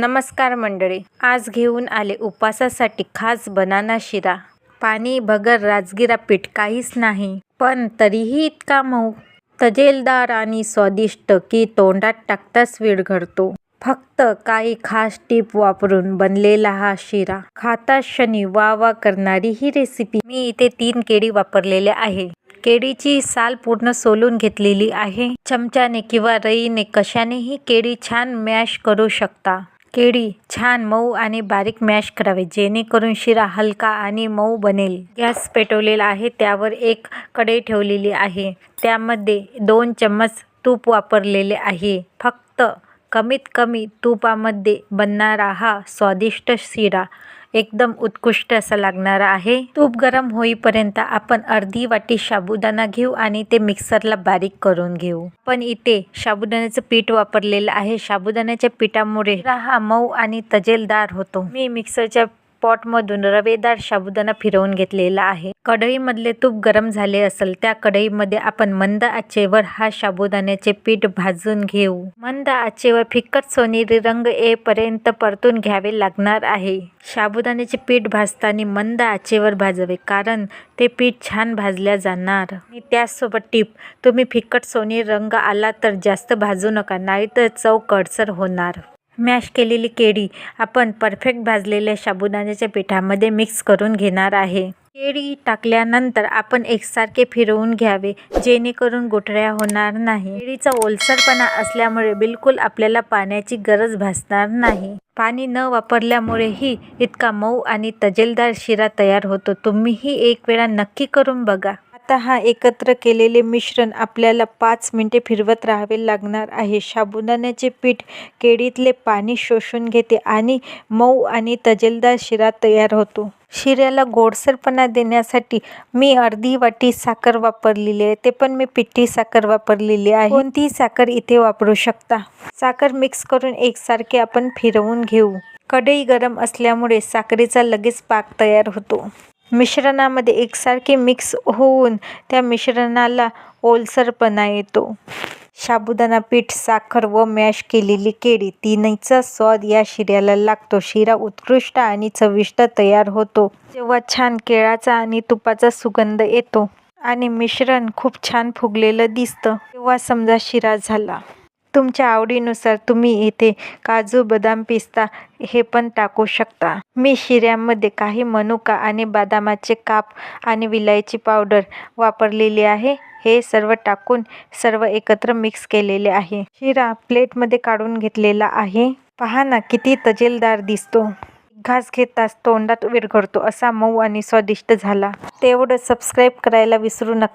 नमस्कार मंडळी आज घेऊन आले उपवासासाठी खास बनाना शिरा. पाणी भगर राजगिरा पीठ काहीच नाही पण तरीही इतका मऊ. तजेलदार आणि स्वादिष्ट की तोंडात टाकताच वेळ घडतो. फक्त काही खास टीप वापरून बनलेला हा शिरा खाता क्षणी वा वा करणारी ही रेसिपी मी इथे तीन केळी वापरलेल्या आहे. केळीची साल पूर्ण सोलून घेतलेली आहे. चमच्याने किंवा रईने कशानेही केळी छान मॅश करू शकता. केळी छान मऊ आणि बारीक मॅश करावे जेणेकरून शिरा हलका आणि मऊ बनेल. गॅस पेटवलेला आहे त्यावर एक कढई ठेवलेली आहे. त्यामध्ये दोन चम्मच तूप वापरलेले आहे. फक्त कमीत कमी तुपामध्ये बनणारा हा स्वादिष्ट शिरा एकदम उत्कृष्ट असा लागणार आहे. तूप गरम होईपर्यंत आपण अर्धी वाटी साबुदाणा घेऊ आणि ते मिक्सरला बारीक करून घेऊ. पण इथे साबुदाण्याचं पीठ वापरलेलं आहे. साबुदाण्याच्या पिठामुळे हा मऊ आणि तजेलदार होतो. मी मिक्सरच्या पॉटमधून रवेदार साबुदाणा फिरवून घेतलेला आहे. कढईमधले तूप गरम झाले असेल त्या कढईमध्ये आपण मंद आचेवर हा साबुदाण्याचे पीठ भाजून घेऊ. मंद आचेवर फिकट सोनेरी रंग येईपर्यंत परतून घ्यावे लागणार आहे. साबुदाण्याचे पीठ भाजताना मंद आचेवर भाजावे कारण ते पीठ छान भाजल्या जाणार. आणि त्याचसोबत टीप तुम्ही फिकट सोनेरी रंग आला तर जास्त भाजू नका नाहीतर चव कडसर होणार. मॅश केलेली केळी आपण परफेक्ट भाजलेल्या साबुदाण्याच्या पिठामध्ये मिक्स करून घेणार आहे. केळी टाकल्यानंतर आपण एकसारखे फिरवून घ्यावे जेणेकरून गुठळ्या होणार नाही. केळीचा ओलसरपणा असल्यामुळे बिलकुल आपल्याला पाण्याची गरज भासणार नाही. पाणी न वापरल्यामुळेही इतका मऊ आणि तजेलदार शिरा तयार होतो. तुम्हीही एक वेळा नक्की करून बघा. हा एकत्र केलेले मिश्रण आपल्याला पाच मिनिटे फिरवत राहावे लागणार आहे. साबुदाण्याचे पीठ केळीतले पाणी शोषून घेते आणि मऊ आणि तजेलदार शिरा तयार होतो. शिऱ्याला गोडसरपणा देण्यासाठी मी अर्धी वाटी साखर वापरलेली आहे. ते पण मी पिठी साखर वापरलेली आहे. कोणतीही साखर इथे वापरू शकता. साखर मिक्स करून एकसारखे आपण फिरवून घेऊ. कढई गरम असल्यामुळे साखरेचा लगेच पाक तयार होतो. मिश्रणामध्ये एकसारखे मिक्स होऊन त्या मिश्रणाला ओलसरपणा येतो. साबुदाणा पीठ साखर व मॅश केलेली केळी तिन्हीचा स्वाद या शिऱ्याला लागतो. शिरा उत्कृष्ट आणि चविष्ट तयार होतो. जेव्हा छान केळाचा आणि तुपाचा सुगंध येतो आणि मिश्रण खूप छान फुगलेलं दिसतं तेव्हा समजा शिरा झाला. तुमच्या आवडीनुसार तुम्ही इथे काजू बदाम पिस्ता हे पण टाकू शकता. मी शिऱ्यामध्ये काही मनुका आणि बदामाचे काप आणि विलायची पावडर वापरलेली आहे. हे सर्व टाकून सर्व एकत्र मिक्स केलेले आहे. शिरा प्लेटमध्ये काढून घेतलेला आहे. पहा ना किती तजेलदार दिसतो. घास घेताच तोंडात विरघळतो असा मऊ आणि स्वादिष्ट झाला. तेवढं सबस्क्राईब करायला विसरू नका.